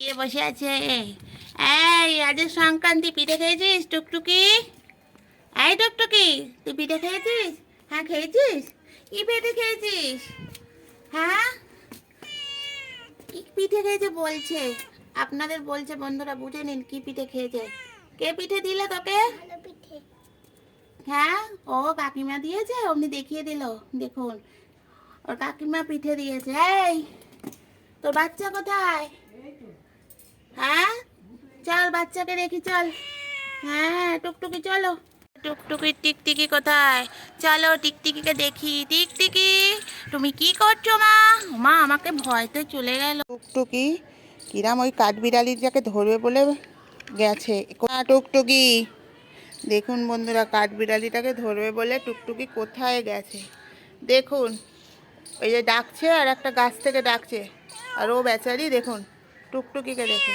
কে বসে আছে? এই আজ সংক্রান্তি পিঠে খেয়েছিস টুকটুকি? এই টুকটুকি তুই পিঠে খেয়েছিস? হ্যাঁ খেয়েছিস? কি পিঠে খেয়েছিস? হ্যাঁ? কি পিঠে খেয়েছে বলছে? আপনাদের বলছে বন্ধুরা বুঝে নিন কি পিঠে খেয়েছে। কে পিঠে দিলে তোকে? হ্যাঁ ও কাকিমা দিয়েছে অমনি দেখিয়ে দিল দেখুন। ওর কাকিমা পিঠে দিয়েছে এই তোর বাচ্চা কোথায়? হ্যাঁ? চল বাচ্চাকে দেখি, চল। হ্যাঁ টুকটুকি, চলো। টুকটুকি টিকটিকি কোথায়? চলো টিকটিকিকে দেখি। টিকটিকি, তুমি কি করছ, মা? মা, আমাকে ভয়তে চলে গেল। টুকটুকি, কিরাম ওই কাঠবিড়ালির যাকে ধরবে বলে গেছে। টুকটুকি? দেখুন বন্ধুরা, কাঠবিড়ালিটাকে ধরবে বলে টুকটুকি কোথায় গেছে? দেখুন ওই যে ডাকছে আর একটা গাছ থেকে ডাকছে। আর ও বেচারি, দেখুন টুকটুকিকে দেখুন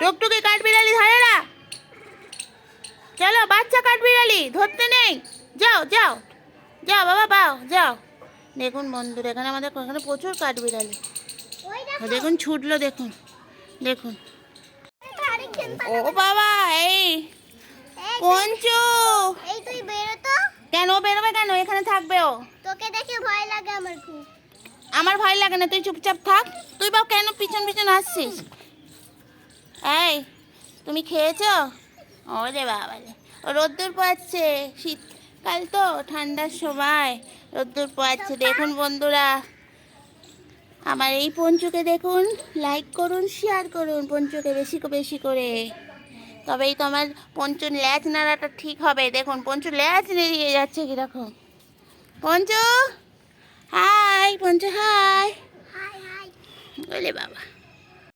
টুকটুকি কাঠবিড়ালি ধরে না চলো বাচ্চা কাঠবিড়ালি ধরতে নেই। যাও যাও। যাও বাবা বাও যাও। দেখুন বন্ধুরা এখানে আমাদের এখানে প্রচুর কাঠবিড়ালি। দেখুন ছুটলো দেখুন। দেখুন। ও বাবা এই পঞ্চু। এই তুই বেরো তো। কেন বেরোবে কেন? এখানে থাকবে ও। তোকে দেখে ভয় লাগে আমার খুব। আমার ভয় লাগে না, তুই চুপচাপ থাক। তুই বাবা কেন পিছন পিছন আসছিস? এই, তুমি খেয়েছো? রে বাবা রোদ্দুর পাচ্ছে শীতকাল তো, ঠান্ডার সময় রোদ্দুর পাচ্ছে দেখুন বন্ধুরা, আমার এই পঞ্চুকে দেখুন লাইক করুন শেয়ার করুন পঞ্চুকে বেশি বেশি করে। তবেই তো আমার পঞ্চুর ল্যাচ নাড়াটা ঠিক হবে। দেখুন, পঞ্চু ল্যাচ নেড়িয়ে যাচ্ছে কীরকম। পঞ্চু! হাই পঞ্চু হাই বলে বাবা।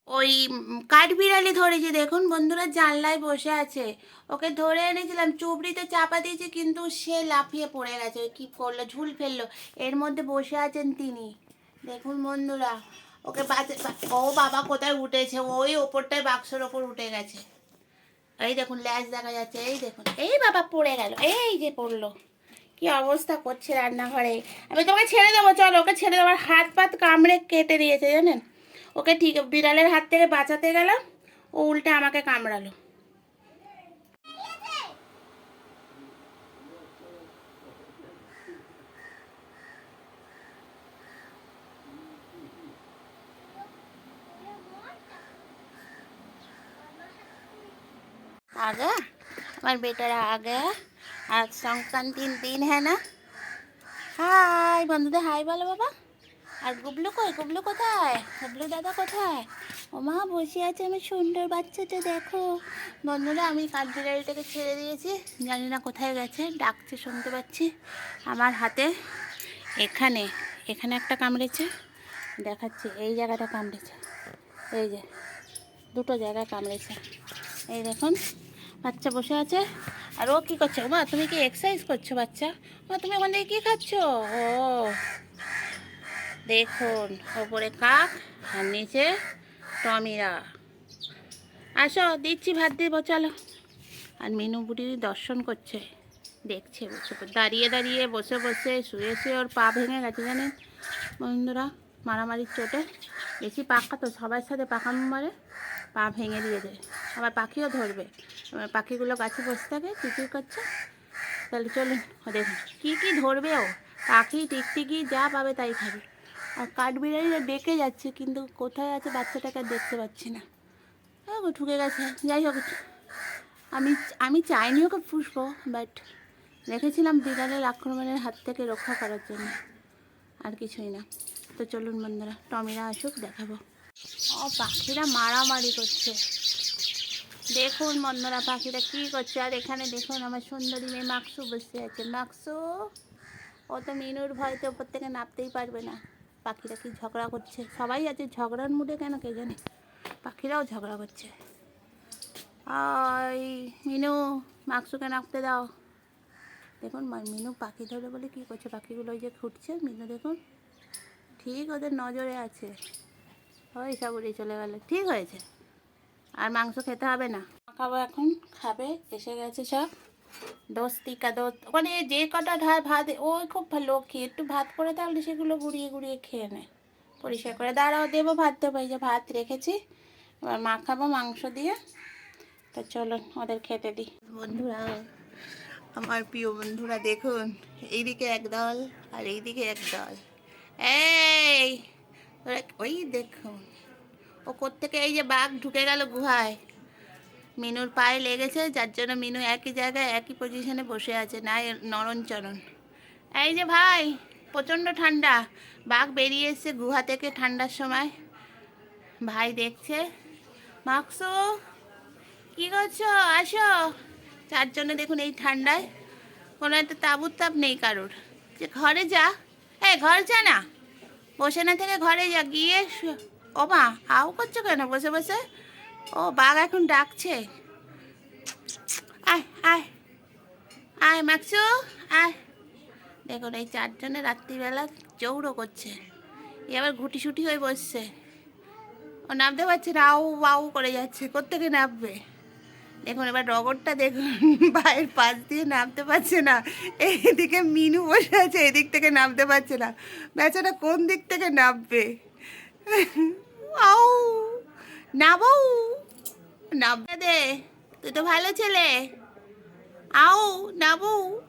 ওই কাঠ কাঠবিড়ালি ধরেছি দেখুন বন্ধুরা জানলায় বসে আছে। ওকে ধরে এনেছিলাম চুবড়িতে চাপা দিয়েছি কিন্তু সে লাফিয়ে পড়ে গেছে। ওই কী করল ঝুল ফেলল। এর মধ্যে বসে আছেন তিনি। দেখুন বন্ধুরা ওকে বাঁচা- ও বাবা কোথায় উঠেছে? ওই ওপরটায় বাক্সের ওপর উঠে গেছে। এই দেখুন ল্যাজ দেখা যাচ্ছে এই দেখুন। এই বাবা পড়ে গেল এই যে পড়ল। কি অবস্থা করছে রান্নাঘরে আমি তোমাকে ছেড়ে দেবো চলো ওকে ছেড়ে দেবো আর হাত পাত কামড়ে কেটে দিয়েছে জানেন ওকে ঠিক বিড়ালের হাত থেকে বাঁচাতে গেলাম ও উল্টে আমাকে কামড়ালো आ गया हमारे बेटा आ गया आज সংক্রান্তির দিন হ্যাঁ না? হাই, বন্ধুদের হাই বলো বাবা। আর গুবলু কই? গুবলু কোথায়? গুবলু দাদা কোথায়? ও মা বসে আছে আমার সুন্দর বাচ্চাটা, দেখো। বন্ধুরা, আমি কাঠবিড়ালিটাকে ছেড়ে দিয়েছি। জানি না কোথায় গেছে, ডাকছে, শুনতে পাচ্ছি। আমার হাতে এখানে এখানে একটা কামড়েছে। দেখাচ্ছি, এই জায়গাটা কামড়েছে। এই যে, দুটো জায়গায় কামড়েছে। এই দেখুন, বাচ্চা বসে আছে। আর ও কী করছে? মা তুমি কি এক্সারসাইজ করছ বাচ্চা? মা তুমি ওখান থেকে কী খাচ্ছ? ও। দেখুন, ওপরে কাক আর নিচে টমিরা। আসো, দিচ্ছি ভাত দিব চলো। আর মিনু বুড়ি দর্শন করছে। দেখছে বসে। দাঁড়িয়ে দাঁড়িয়ে বসে বসে শুয়ে শুয়ে ওর পা ভেঙে গেছে জানেন? বন্ধুরা মারামারির চোটে। বেশি পাকা তো সবার সাথে পাকা মারে, পা ভেঙে দিয়ে দেয়। আবার পাখিও ধরবে। পাখিগুলো গাছে বসে থাকে, চিচির করছে। তাহলে চলুন দেখুন কী কী ধরবে ও? পাখি টিকটিকি যা পাবে তাই খাবে। আর কাঠবিড়ালিরা ডেকে যাচ্ছে, কিন্তু কোথায় আছে বাচ্চাটাকে দেখতে পাচ্ছি না। ও ঢুকে গেছে। যাই হোক, আমি আমি চাইনি ওকে পুষবো বাট রেখেছিলাম বিড়ালের আক্রমণের হাত থেকে রক্ষা করার জন্য। আর কিছুই না। তো চলুন বন্ধুরা, টমিরা আসুক, দেখাবো। ও, পাখিরা মারামারি করছে। দেখুন বন্ধুরা, পাখিরা কী করছে? আর এখানে দেখুন আমার সুন্দরী মেয়ে মাকসু বসে আছে। মাকসু, ও তো মিনুর ভয়তে ওপর থেকে নামতেই পারবে না। পাখিরা কি ঝগড়া করছে? সবাই আছে ঝগড়ার মুডে কেন কে জানে? পাখিরাও ঝগড়া করছে। ওই মিনু, মাকসুকে নাপতে দাও। দেখুন মিনু পাখি ধরে বলে কী করছে? পাখিগুলো ওই যে ছুটছে মিনু, দেখুন। ঠিক ওদের নজরে আছে। ওই সব উড়ে চলে গেল। ঠিক হয়েছে। আর মাংস খেতে হবে না। খাব এখন, খাবে, এসে গেছে সব। দোষ কা দোষ ওখানে যে কটা ভাত ওই খুব ভালো লক্ষ্মী একটু ভাত করে তাহলে সেগুলো গুড়িয়ে গুড়িয়ে খেয়ে নেয় পরিষ্কার করে দাঁড়াও, দেবো ভাত, দেবো এই যে ভাত রেখেছি। এবার মাখাবো মাংস দিয়ে। তো চলুন ওদের খেতে দিই। বন্ধুরা, আমার প্রিয় বন্ধুরা, দেখুন, এইদিকে এক দল আর এইদিকে এক দল। এই ওই দেখুন, ও কোত্থেকে এই যে বাঘ ঢুকে গেল গুহায়। মিনুর পায়ে লেগেছে, যার জন্য মিনু একই জায়গায়, একই পজিশনে বসে আছে না নরণ চরণ। এই যে ভাই, প্রচণ্ড ঠান্ডা। বাঘ বেরিয়ে এসছে গুহা থেকে ঠান্ডার সময়। ভাই দেখছে, মাকসু, কি করছ? আসো। চারজনে দেখুন এই ঠান্ডায়, কোনো একটা তাবুর তাপ নেই কারোর। যে ঘরে যা। এই ঘর যা না। বসে না থেকে ঘরে যা, গিয়ে ও মা আও করছ কেন? বসে বসে। ও বাঘ এখন ডাকছে। আয় আয়। আয়, মাকসু, আয়। দেখুন, এই চারজনে রাত্রিবেলা চৌড়ো করছে। এ আবার ঘুটি শুটি হয়ে বসছে। ও নামতে পারছে না আউ আউ করে যাচ্ছে। কোত্থেকে নামবে? দেখুন, এবার রগরটা দেখুন, পায়ের পাশ দিয়ে নামতে পারছে না। এইদিকে মিনু বসে আছে, এদিক থেকে নামতে পারছে না। বেচারা কোন দিক থেকে নামবে? আউ নাবৌ নামতে দে, তুই তো ভালো ছেলে। আও নাবু